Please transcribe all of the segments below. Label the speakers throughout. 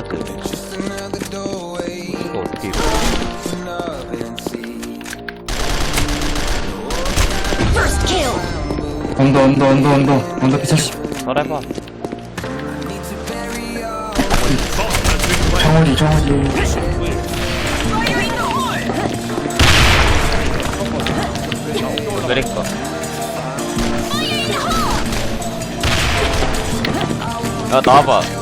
Speaker 1: 돼. 이거 어떻게?
Speaker 2: First kill.
Speaker 3: 언더 언더 언더 언더 언더 피차시
Speaker 1: 잘해봐.
Speaker 3: 정원이 정원이
Speaker 1: 그러니까. 야 나와봐.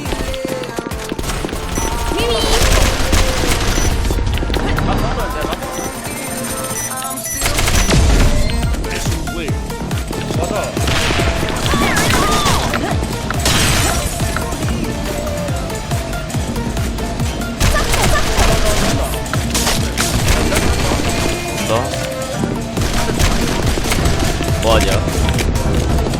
Speaker 4: Thank you.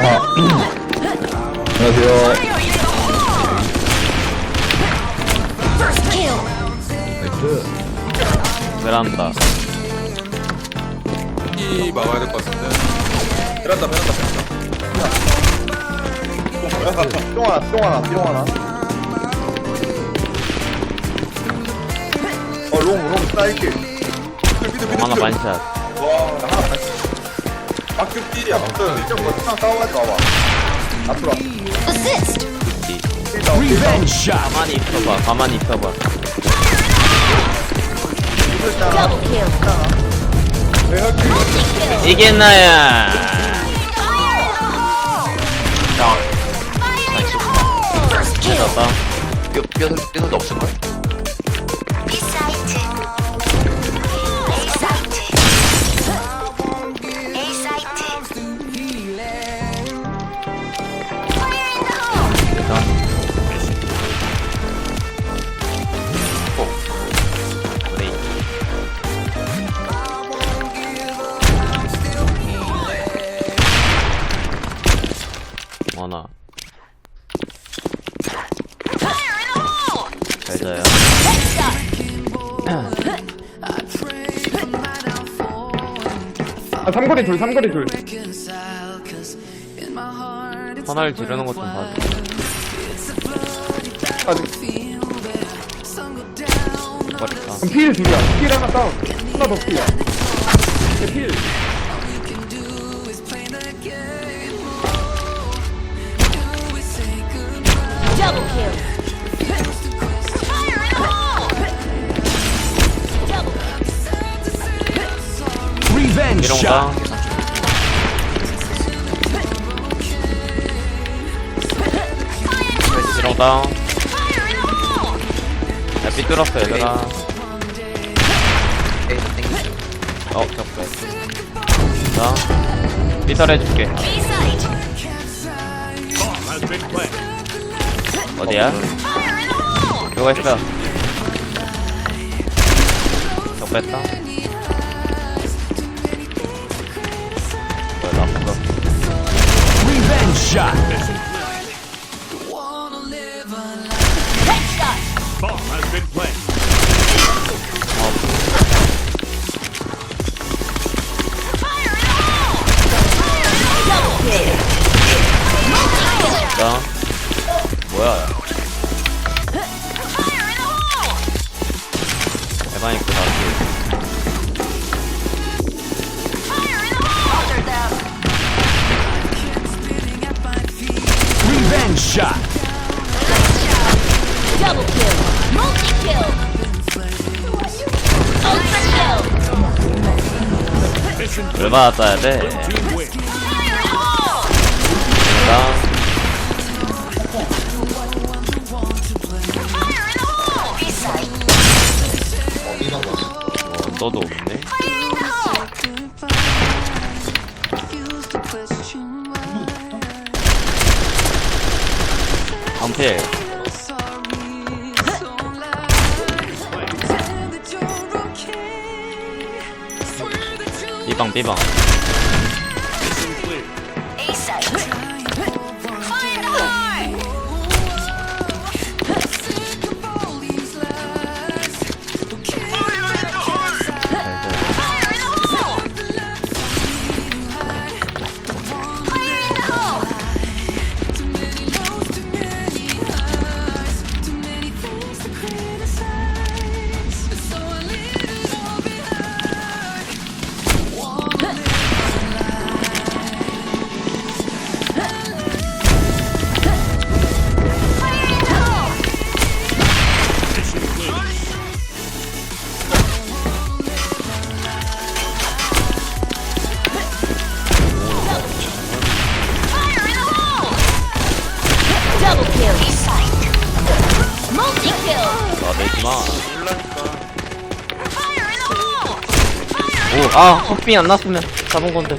Speaker 4: 아
Speaker 3: 안녕하세요.
Speaker 1: 베란다.
Speaker 5: 이 막아야 될 것 같은데. 베란다, 베란다, 베란다.
Speaker 4: 뿅 하나 뿅 하나 뿅 하나 어 롱 롱 사이키
Speaker 5: 미드, 미드,
Speaker 1: 하나. 반샷.
Speaker 4: 와 하나
Speaker 5: 막격 딜이야,
Speaker 4: 거상 싸워가지 와봐 앞으로
Speaker 2: Assist.
Speaker 1: 가만히 있어봐. 가만히 있어봐.
Speaker 2: Double kill. Multi-kill.
Speaker 1: 이게 나야.
Speaker 2: Fire in the hole. Fire in the hole. First kill.
Speaker 1: 됐다.
Speaker 5: 뼈, 뼈, 뼈도 없을걸?
Speaker 1: 원아. 잘 자요.
Speaker 4: 아 삼거리 둘 삼거리 둘
Speaker 1: 터널 지르는 것 좀 봐줘. 버릴까?
Speaker 4: 그럼 필 둘이야 필 하나 다운 하나 더 필이야 필
Speaker 2: Fire in the hole.
Speaker 1: 야 삐뚤었어 얘들아. 어 적배. 자 삐뚤 해줄게.
Speaker 2: B site.
Speaker 1: 어디야? 누가 있어? 적뺐다. shot.
Speaker 2: Headshot. Bomb
Speaker 1: has been placed.
Speaker 2: Fire in
Speaker 1: all!
Speaker 2: Fire in all! Double kill. Down.
Speaker 1: 얼마나 따야 돼?
Speaker 2: 거지.
Speaker 1: 어, 너도 없네. 방 필. 삐방 삐방.
Speaker 6: Double
Speaker 1: 나대지마. 오, 아, 헛빙 안 났으면 잡은 건데.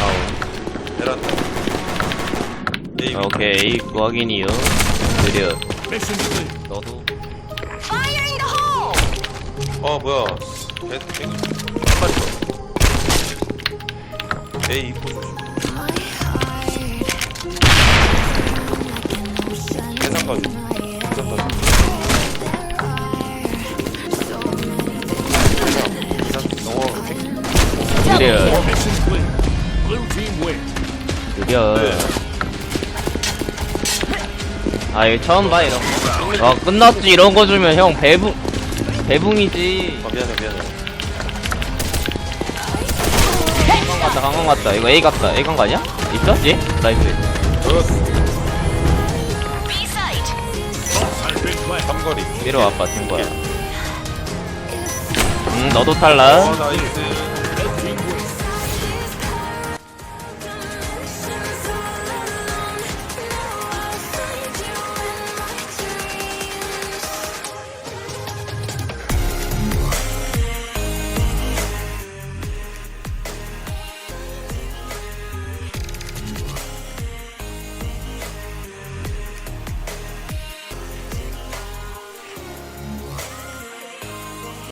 Speaker 1: 아우.
Speaker 5: 내려왔다. 에이,
Speaker 1: 오케이 구하긴이요 느려 너도
Speaker 5: 어, 뭐야. 개, 개, 빨리 에이, 이코
Speaker 1: 느려 느려
Speaker 5: 네.
Speaker 1: 아 이거 처음 봐 이런 거 아, 끝났지 이런 거 주면 형 배붕 배붕이지
Speaker 5: 아, 미안해, 미안해.
Speaker 1: 강강 갔다 강강 갔다 이거 A 갔다 A 간거 아니야? 있어? 예? 나이스
Speaker 5: 삼거리.
Speaker 1: 위로 와봐 된 거야 음 너도 탈락
Speaker 5: 어, 나이스.